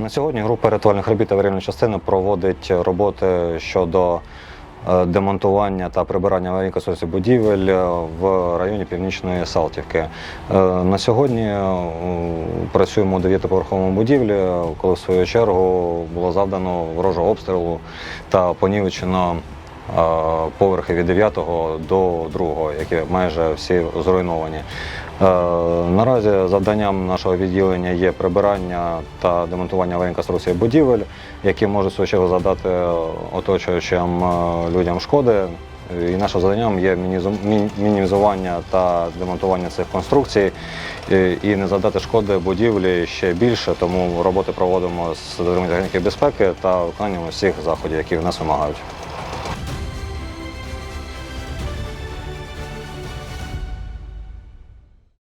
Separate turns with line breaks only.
На сьогодні група рятувальних робіт аварійної частини проводить роботи щодо е, демонтування та прибирання аварійних конструкцій будівель е, в районі Північної Салтівки. Е, На сьогодні працюємо у дев'ятиповерховому будівлі, коли в свою чергу було завдано ворожого обстрілу та понівечено поверхи від 9 до 2, які майже всі зруйновані. Е, Наразі завданням нашого відділення є прибирання та демонтування аварійних будівель, які можуть чергу завдати оточуючим е, людям шкоди. І нашим завданням є мінімізування та демонтування цих конструкцій і- і не завдати шкоди будівлі ще більше, тому роботи проводимо з дотримання техніки безпеки та виконанням всіх заходів, які в нас вимагають.